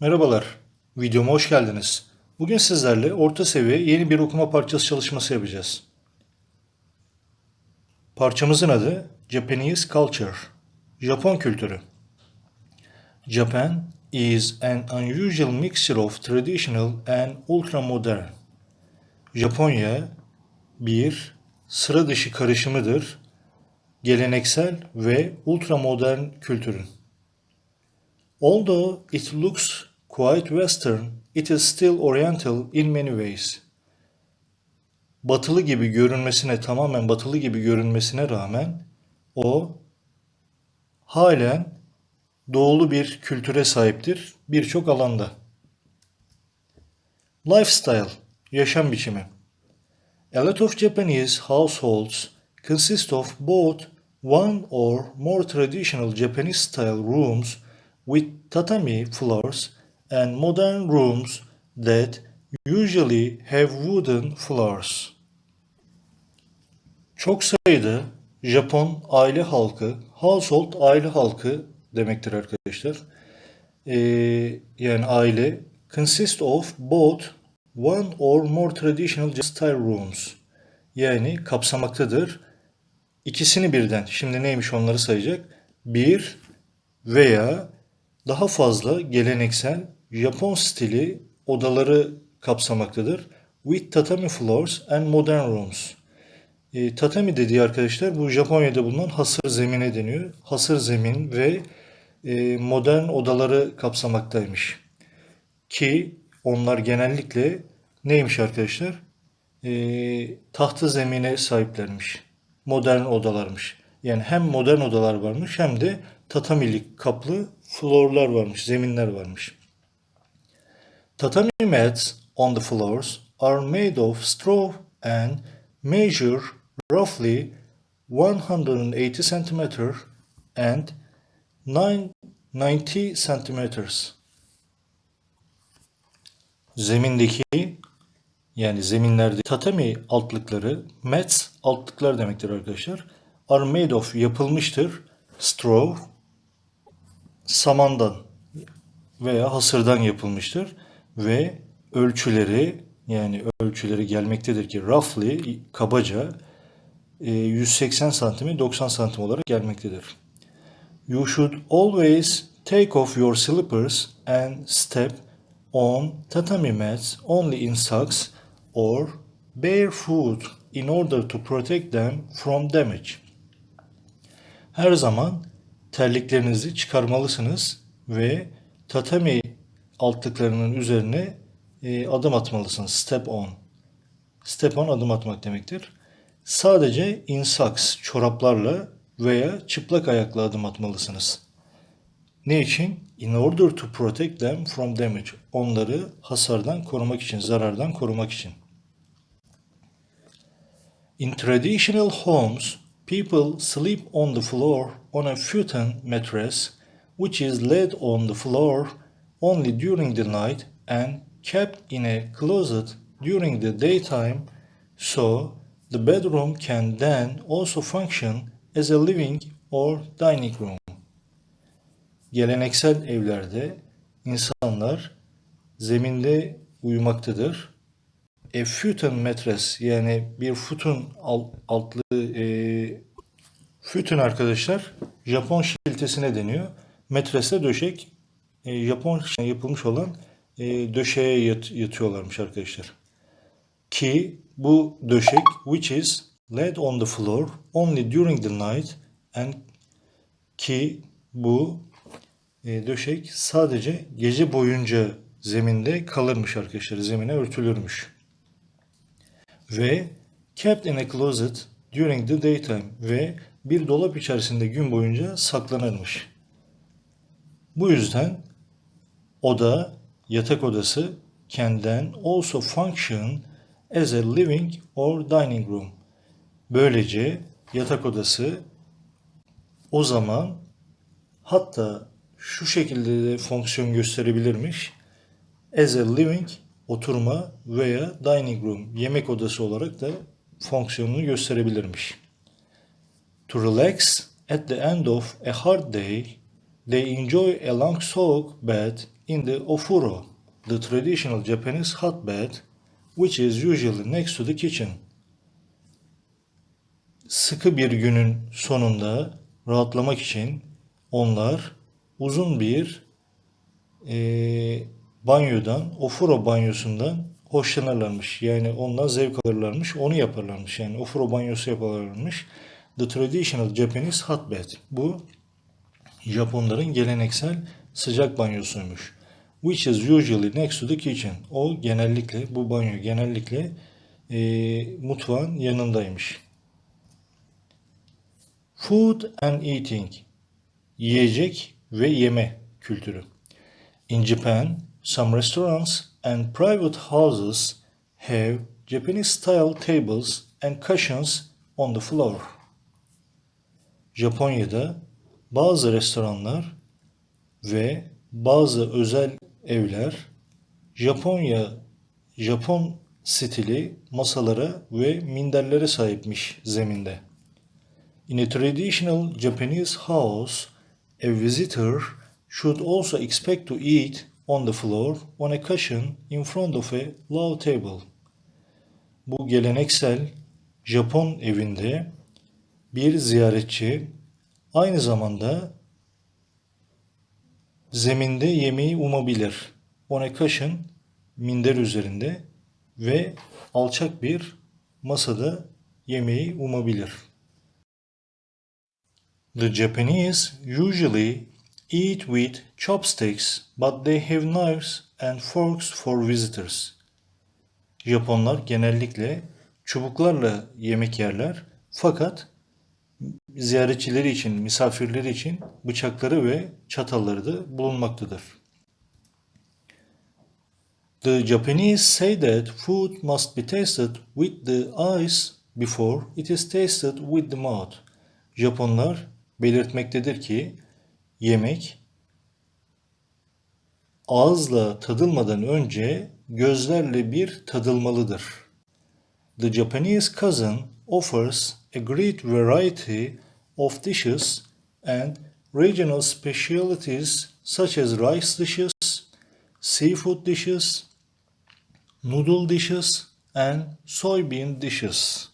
Merhabalar, videoma hoş geldiniz. Bugün sizlerle orta seviye yeni bir okuma parçası çalışması yapacağız. Parçamızın adı Japanese Culture, Japon kültürü. Japan is an unusual mixture of traditional and ultra-modern. Japonya bir sıra dışı karışımıdır, geleneksel ve ultramodern kültürün. Although it looks quite Western, it is still Oriental in many ways. Batılı gibi görünmesine, tamamen batılı gibi görünmesine rağmen o halen doğulu bir kültüre sahiptir birçok alanda. Lifestyle, yaşam biçimi. A lot of Japanese households consist of both one or more traditional Japanese style rooms with tatami floors and modern rooms that usually have wooden floors. Çok sayıda Japon aile halkı, household aile halkı demektir arkadaşlar. Ee, yani aile consist of both one or more traditional style rooms. Yani kapsamaktadır. İkisini birden. Şimdi neymiş onları sayacak? Bir veya daha fazla geleneksel Japon stili odaları kapsamaktadır. With tatami floors and modern rooms. E, tatami dediği arkadaşlar bu Japonya'da bulunan hasır zemine deniyor. Hasır zemin ve e, modern odaları kapsamaktaymış. Ki onlar genellikle neymiş arkadaşlar? E, tahtı zemine sahiplermiş. Modern odalarmış. Yani hem modern odalar varmış hem de tatamilik kaplı floorlar varmış, zeminler varmış. Tatami mats on the floors are made of straw and measure roughly 180 cm and 9 90 centimeters. Zemindeki yani zeminlerde tatami altlıkları, mats altlıklar demektir arkadaşlar. Are made of yapılmıştır. Straw samandan veya hasırdan yapılmıştır ve ölçüleri yani ölçüleri gelmektedir ki roughly kabaca e, 180 santimi 90 santim olarak gelmektedir. You should always take off your slippers and step on tatami mats only in socks or barefoot in order to protect them from damage. Her zaman terliklerinizi çıkarmalısınız ve tatami altlıklarının üzerine e, adım atmalısınız. Step on. Step on adım atmak demektir. Sadece in socks, çoraplarla veya çıplak ayakla adım atmalısınız. Ne için? In order to protect them from damage. Onları hasardan korumak için, zarardan korumak için. In traditional homes, people sleep on the floor on a futon mattress, which is laid on the floor only during the night and kept in a closet during the daytime, so the bedroom can then also function as a living or dining room. Geleneksel evlerde insanlar zeminde uyumaktadır. A futon mattress yani bir futun alt, altlı e, fütün arkadaşlar Japon şiltesine deniyor. Metrese döşek Japon yapılmış olan e, döşeğe yat, yatıyorlarmış arkadaşlar. Ki bu döşek which is laid on the floor only during the night and ki bu e, döşek sadece gece boyunca zeminde kalırmış arkadaşlar. Zemine örtülürmüş. Ve kept in a closet during the daytime ve bir dolap içerisinde gün boyunca saklanırmış. Bu yüzden oda, yatak odası can also function as a living or dining room. Böylece yatak odası o zaman hatta şu şekilde de fonksiyon gösterebilirmiş. As a living oturma veya dining room yemek odası olarak da fonksiyonunu gösterebilirmiş. To relax at the end of a hard day, they enjoy a long soak bath in the ofuro, the traditional Japanese hotbed, which is usually next to the kitchen. Sıkı bir günün sonunda rahatlamak için onlar uzun bir eee, banyodan, ofuro banyosundan hoşlanırlarmış. Yani ondan zevk alırlarmış, onu yaparlarmış. Yani ofuro banyosu yaparlarmış. The traditional Japanese hotbed. Bu Japonların geleneksel sıcak banyosuymuş. Which is usually next to the kitchen. O genellikle, bu banyo genellikle eee, mutfağın yanındaymış. Food and eating. Yiyecek ve yeme kültürü. In Japan, some restaurants and private houses have Japanese-style tables and cushions on the floor. Japonya'da bazı restoranlar ve bazı özel evler Japonya Japon stili masalara ve minderlere sahipmiş zeminde. In a traditional Japanese house, a visitor should also expect to eat on the floor on a cushion in front of a low table. Bu geleneksel Japon evinde bir ziyaretçi aynı zamanda zeminde yemeği umabilir. On a cushion, minder üzerinde ve alçak bir masada yemeği umabilir. The Japanese usually eat with chopsticks, but they have knives and forks for visitors. Japonlar genellikle çubuklarla yemek yerler fakat ziyaretçileri için, misafirleri için bıçakları ve çatalları da bulunmaktadır. The Japanese say that food must be tasted with the eyes before it is tasted with the mouth. Japonlar belirtmektedir ki yemek ağızla tadılmadan önce gözlerle bir tadılmalıdır. The Japanese cousin offers a great variety of dishes and regional specialties such as rice dishes, seafood dishes, noodle dishes and soybean dishes.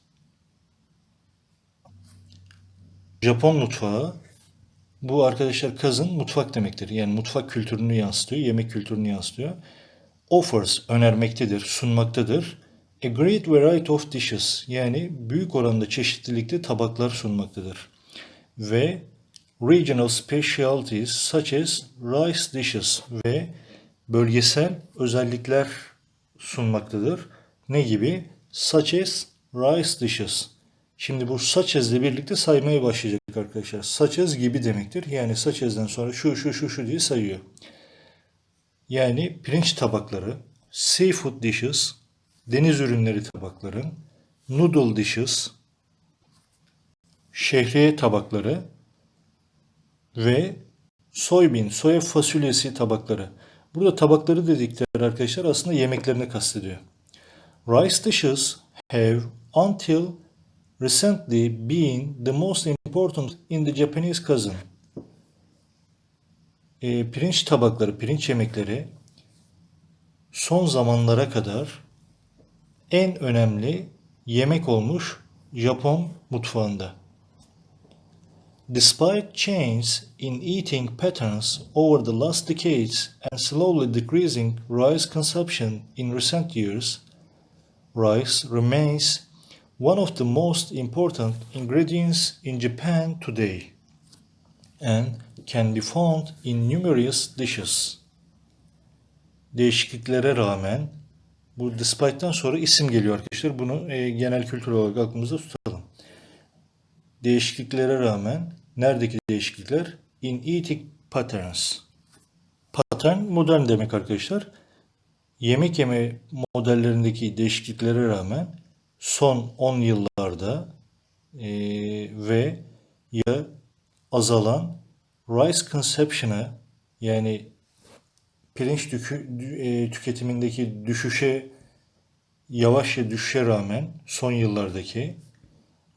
Japon mutfağı bu arkadaşlar kazın mutfak demektir. Yani mutfak kültürünü yansıtıyor, yemek kültürünü yansıtıyor. Offers önermektedir, sunmaktadır. A great variety of dishes yani büyük oranda çeşitlilikte tabaklar sunmaktadır. Ve regional specialties such as rice dishes ve bölgesel özellikler sunmaktadır. Ne gibi? Such as rice dishes. Şimdi bu such as ile birlikte saymaya başlayacak arkadaşlar. Such as gibi demektir. Yani such as'den sonra şu şu şu şu diye sayıyor. Yani pirinç tabakları, seafood dishes, deniz ürünleri tabakları, noodle dishes, şehriye tabakları ve soybean, soya fasulyesi tabakları. Burada tabakları dedikleri arkadaşlar aslında yemeklerini kastediyor. Rice dishes have until recently been the most important in the Japanese cuisine. E, pirinç tabakları, pirinç yemekleri son zamanlara kadar en önemli yemek olmuş Japon mutfağında. Despite changes in eating patterns over the last decades and slowly decreasing rice consumption in recent years, rice remains one of the most important ingredients in Japan today and can be found in numerous dishes. Değişikliklere rağmen bu despite'dan sonra isim geliyor arkadaşlar. Bunu e, genel kültür olarak aklımızda tutalım. Değişikliklere rağmen neredeki değişiklikler? In eating patterns. Pattern modern demek arkadaşlar. Yemek yeme modellerindeki değişikliklere rağmen son 10 yıllarda e, ve ya azalan rice consumption'a yani pirinç tükü, e, tüketimindeki düşüşe yavaşça düşüşe rağmen son yıllardaki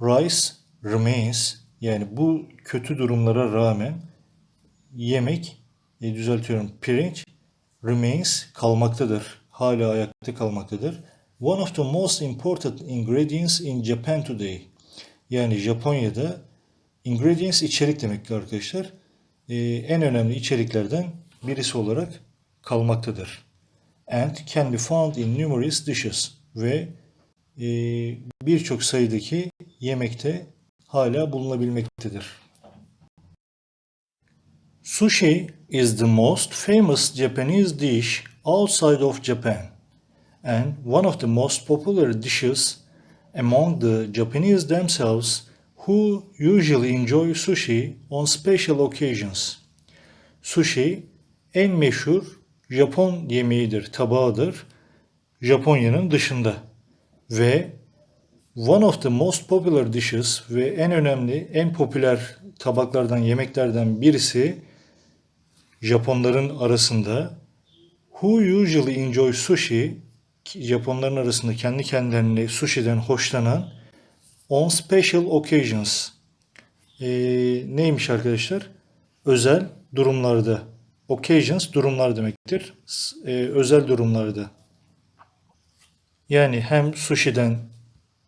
rice remains yani bu kötü durumlara rağmen yemek e, düzeltiyorum pirinç remains kalmaktadır. Hala ayakta kalmaktadır. One of the most important ingredients in Japan today. Yani Japonya'da ingredients içerik demektir arkadaşlar. Ee, en önemli içeriklerden birisi olarak kalmaktadır. And can be found in numerous dishes. Ve e, birçok sayıdaki yemekte hala bulunabilmektedir. Sushi is the most famous Japanese dish outside of Japan and one of the most popular dishes among the Japanese themselves who usually enjoy sushi on special occasions. Sushi en meşhur Japon yemeğidir, tabağıdır. Japonya'nın dışında ve one of the most popular dishes ve en önemli, en popüler tabaklardan, yemeklerden birisi Japonların arasında who usually enjoy sushi Japonların arasında kendi kendilerine sushi'den hoşlanan on special occasions Ee, neymiş arkadaşlar? Özel durumlarda. Occasions durumlar demektir. Ee, özel durumlarda. Yani hem sushi'den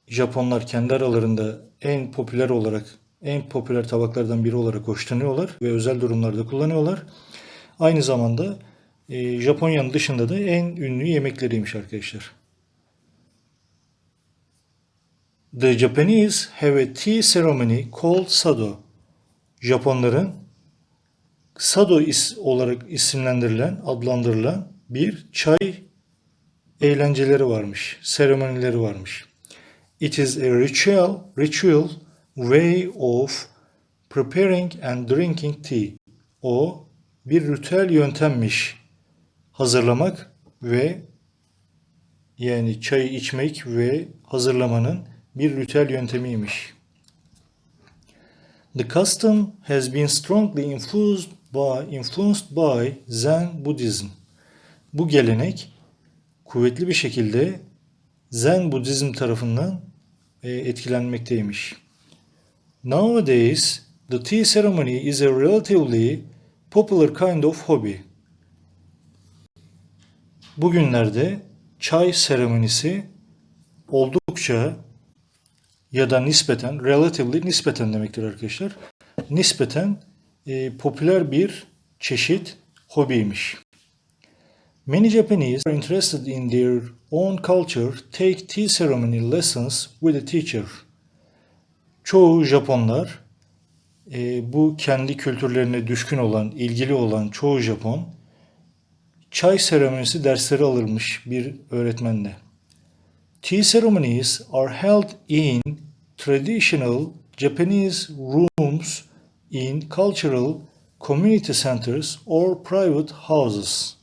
Japonlar kendi aralarında en popüler olarak en popüler tabaklardan biri olarak hoşlanıyorlar ve özel durumlarda kullanıyorlar. Aynı zamanda e, Japonya'nın dışında da en ünlü yemekleriymiş arkadaşlar. The Japanese have a tea ceremony called Sado. Japonların Sado is olarak isimlendirilen, adlandırılan bir çay eğlenceleri varmış, seremonileri varmış. It is a ritual, ritual way of preparing and drinking tea. O bir ritüel yöntemmiş. Hazırlamak ve yani çayı içmek ve hazırlamanın bir ritüel yöntemiymiş. The custom has been strongly influenced by, influenced by Zen Buddhism. Bu gelenek kuvvetli bir şekilde Zen Budizm tarafından e, etkilenmekteymiş. Nowadays, the tea ceremony is a relatively popular kind of hobby. Bugünlerde çay seremonisi oldukça ya da nispeten, relatively nispeten demektir arkadaşlar. Nispeten e, popüler bir çeşit hobiymiş. Many Japanese are interested in their own culture, take tea ceremony lessons with a teacher. Çoğu Japonlar e, bu kendi kültürlerine düşkün olan, ilgili olan çoğu Japon çay seremonisi dersleri alırmış bir öğretmenle. Tea ceremonies are held in traditional Japanese rooms in cultural community centers or private houses.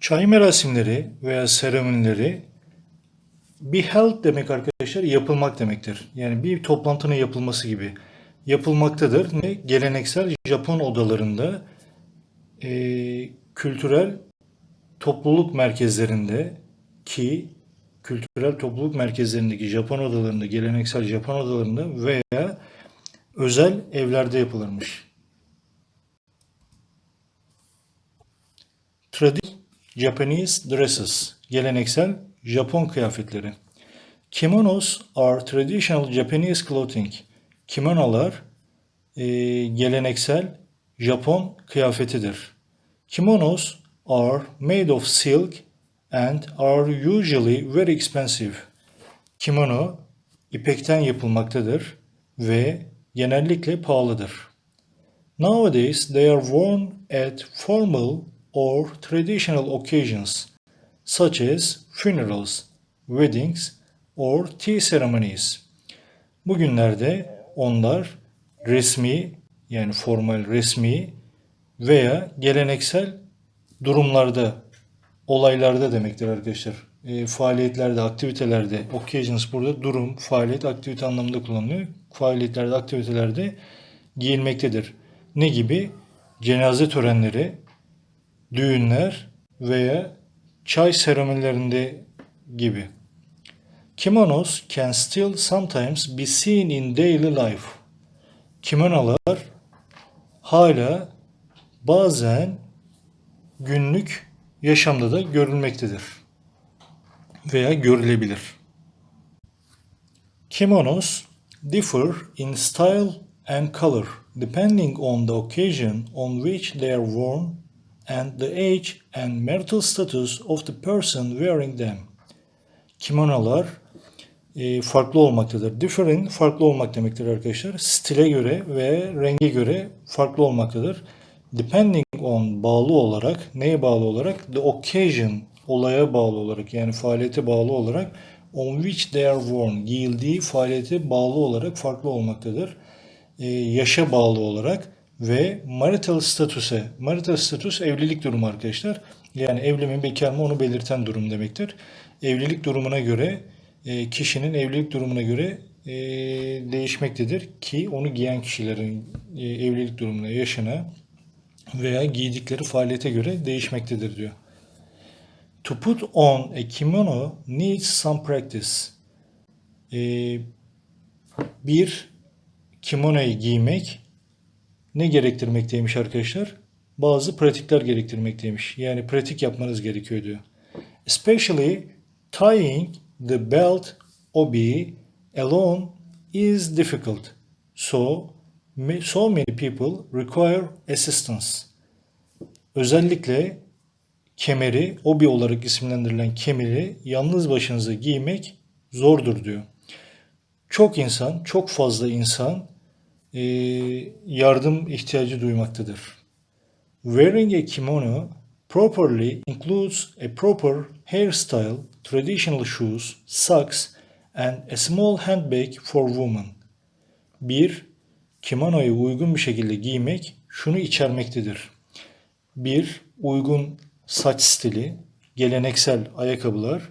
Çay merasimleri veya seremonileri bir held demek arkadaşlar yapılmak demektir. Yani bir toplantının yapılması gibi yapılmaktadır. Ne? Geleneksel Japon odalarında e, kültürel topluluk merkezlerinde ki kültürel topluluk merkezlerindeki Japon odalarında, geleneksel Japon odalarında veya özel evlerde yapılırmış. Traditional Japanese dresses, geleneksel Japon kıyafetleri. Kimonos are traditional Japanese clothing. Kimonolar e, geleneksel Japon kıyafetidir. Kimonos are made of silk and are usually very expensive. Kimono ipekten yapılmaktadır ve genellikle pahalıdır. Nowadays they are worn at formal or traditional occasions such as funerals, weddings or tea ceremonies. Bugünlerde onlar resmi yani formal resmi veya geleneksel durumlarda, olaylarda demektir arkadaşlar. E, faaliyetlerde, aktivitelerde, occasions burada durum, faaliyet, aktivite anlamında kullanılıyor. Faaliyetlerde, aktivitelerde giyilmektedir. Ne gibi? Cenaze törenleri, düğünler veya çay seremonilerinde gibi. Kimonos can still sometimes be seen in daily life. Kimonolar hala bazen günlük yaşamda da görülmektedir veya görülebilir. Kimonos differ in style and color depending on the occasion on which they are worn and the age and marital status of the person wearing them. Kimonolar e, farklı olmaktadır. Differ'in farklı olmak demektir arkadaşlar. Stile göre ve renge göre farklı olmaktadır. Depending on bağlı olarak, neye bağlı olarak? The occasion, olaya bağlı olarak yani faaliyete bağlı olarak on which they are worn, giyildiği faaliyete bağlı olarak farklı olmaktadır. E, yaşa bağlı olarak ve marital statüse, marital status evlilik durumu arkadaşlar. Yani evli mi bekar mı onu belirten durum demektir. Evlilik durumuna göre e, kişinin evlilik durumuna göre e, değişmektedir ki onu giyen kişilerin e, evlilik durumuna, yaşına veya giydikleri faaliyete göre değişmektedir diyor. To put on a kimono needs some practice. Ee, bir kimonoyu giymek ne gerektirmekteymiş arkadaşlar? Bazı pratikler gerektirmekteymiş. Yani pratik yapmanız gerekiyor diyor. Especially tying the belt obi alone is difficult. So, so many people require assistance. Özellikle kemeri, obi olarak isimlendirilen kemeri yalnız başınıza giymek zordur diyor. Çok insan, çok fazla insan e, yardım ihtiyacı duymaktadır. Wearing a kimono properly includes a proper hairstyle, traditional shoes, socks and a small handbag for women. Bir, kimonoyu uygun bir şekilde giymek şunu içermektedir. Bir, uygun saç stili, geleneksel ayakkabılar,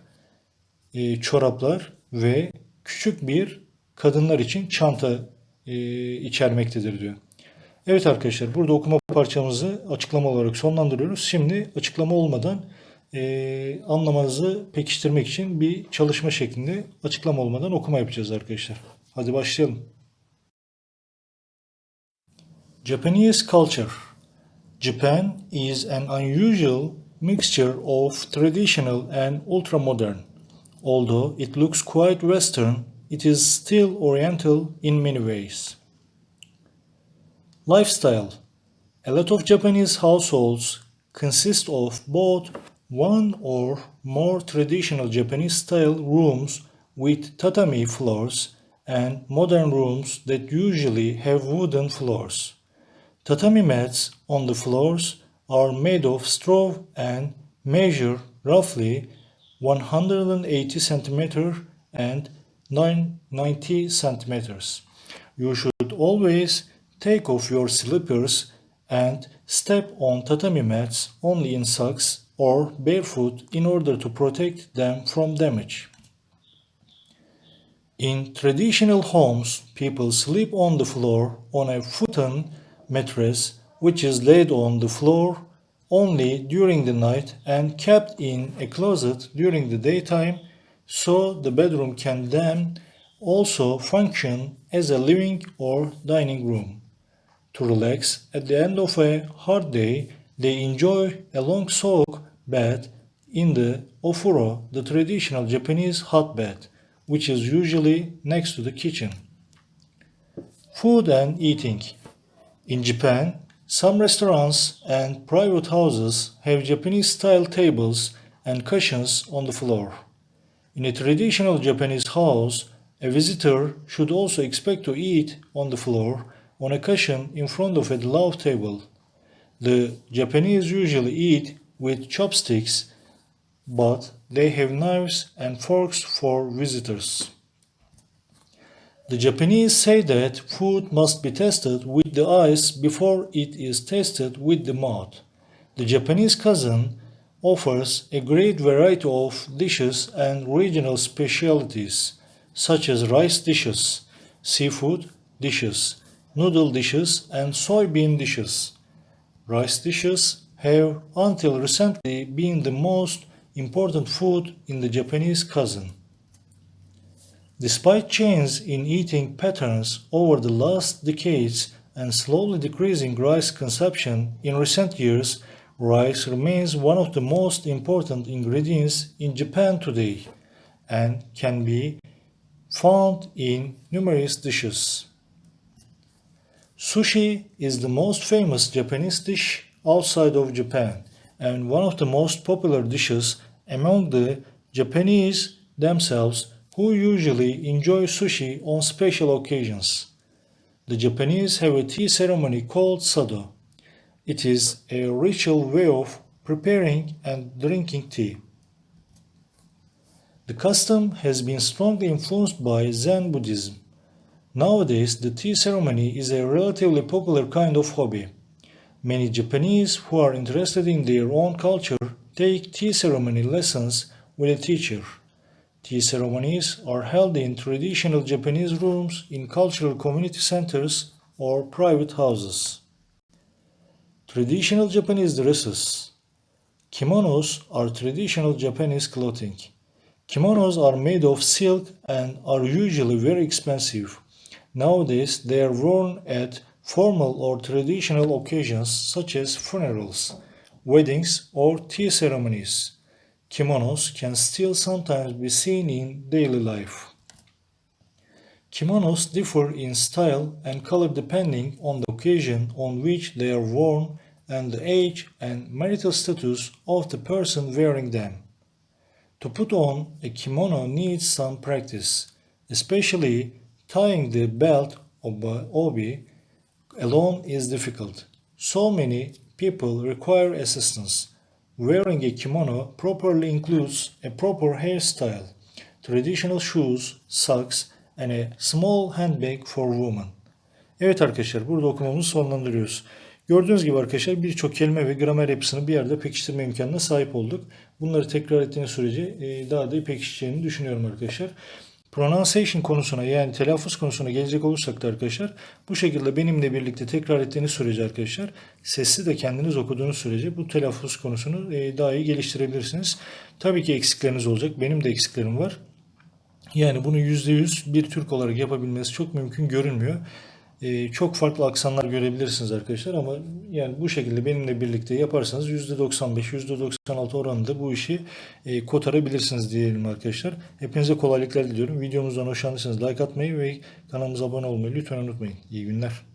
e, çoraplar ve küçük bir kadınlar için çanta e, içermektedir diyor. Evet arkadaşlar burada okuma parçamızı açıklama olarak sonlandırıyoruz. Şimdi açıklama olmadan e, anlamanızı pekiştirmek için bir çalışma şeklinde açıklama olmadan okuma yapacağız arkadaşlar. Hadi başlayalım. Japanese culture. Japan is an unusual mixture of traditional and ultra-modern. Although it looks quite Western, it is still Oriental in many ways. Lifestyle A lot of Japanese households consist of both one or more traditional Japanese style rooms with tatami floors and modern rooms that usually have wooden floors. Tatami mats on the floors are made of straw and measure roughly 180 centimeter and 90 centimeters. You should always take off your slippers and step on tatami mats only in socks or barefoot in order to protect them from damage. In traditional homes, people sleep on the floor on a futon mattress which is laid on the floor only during the night and kept in a closet during the daytime so the bedroom can then also function as a living or dining room. To relax at the end of a hard day, they enjoy a long soak bath in the ofuro, the traditional Japanese hot bath, which is usually next to the kitchen. Food and eating. In Japan, some restaurants and private houses have Japanese style tables and cushions on the floor. In a traditional Japanese house, a visitor should also expect to eat on the floor on a cushion in front of a low table. The Japanese usually eat with chopsticks, but they have knives and forks for visitors. The Japanese say that food must be tested with the eyes before it is tasted with the mouth. The Japanese cousin offers a great variety of dishes and regional specialties, such as rice dishes, seafood dishes, noodle dishes, and soybean dishes. Rice dishes have until recently been the most important food in the Japanese cousin. Despite changes in eating patterns over the last decades and slowly decreasing rice consumption in recent years, Rice remains one of the most important ingredients in Japan today and can be found in numerous dishes. Sushi is the most famous Japanese dish outside of Japan and one of the most popular dishes among the Japanese themselves who usually enjoy sushi on special occasions. The Japanese have a tea ceremony called sado. It is a ritual way of preparing and drinking tea. The custom has been strongly influenced by Zen Buddhism. Nowadays, the tea ceremony is a relatively popular kind of hobby. Many Japanese who are interested in their own culture take tea ceremony lessons with a teacher. Tea ceremonies are held in traditional Japanese rooms in cultural community centers or private houses. Traditional Japanese dresses. Kimonos are traditional Japanese clothing. Kimonos are made of silk and are usually very expensive. Nowadays, they are worn at formal or traditional occasions such as funerals, weddings, or tea ceremonies. Kimonos can still sometimes be seen in daily life. Kimonos differ in style and color depending on the occasion on which they are worn and the age and marital status of the person wearing them. To put on a kimono needs some practice, especially tying the belt of obi alone is difficult. So many people require assistance. Wearing a kimono properly includes a proper hairstyle, traditional shoes, socks, and a small handbag for women. Evet arkadaşlar burada okumamızı sonlandırıyoruz. Gördüğünüz gibi arkadaşlar birçok kelime ve gramer yapısını bir yerde pekiştirme imkanına sahip olduk. Bunları tekrar ettiğiniz sürece e, daha da pekişeceğini düşünüyorum arkadaşlar. Pronunciation konusuna yani telaffuz konusuna gelecek olursak da arkadaşlar bu şekilde benimle birlikte tekrar ettiğiniz sürece arkadaşlar sesli de kendiniz okuduğunuz sürece bu telaffuz konusunu e, daha iyi geliştirebilirsiniz. Tabii ki eksikleriniz olacak. Benim de eksiklerim var. Yani bunu %100 bir Türk olarak yapabilmesi çok mümkün görünmüyor. Ee, çok farklı aksanlar görebilirsiniz arkadaşlar ama yani bu şekilde benimle birlikte yaparsanız %95, %96 oranında bu işi e, kotarabilirsiniz diyelim arkadaşlar. Hepinize kolaylıklar diliyorum. Videomuzdan hoşlandıysanız like atmayı ve kanalımıza abone olmayı lütfen unutmayın. İyi günler.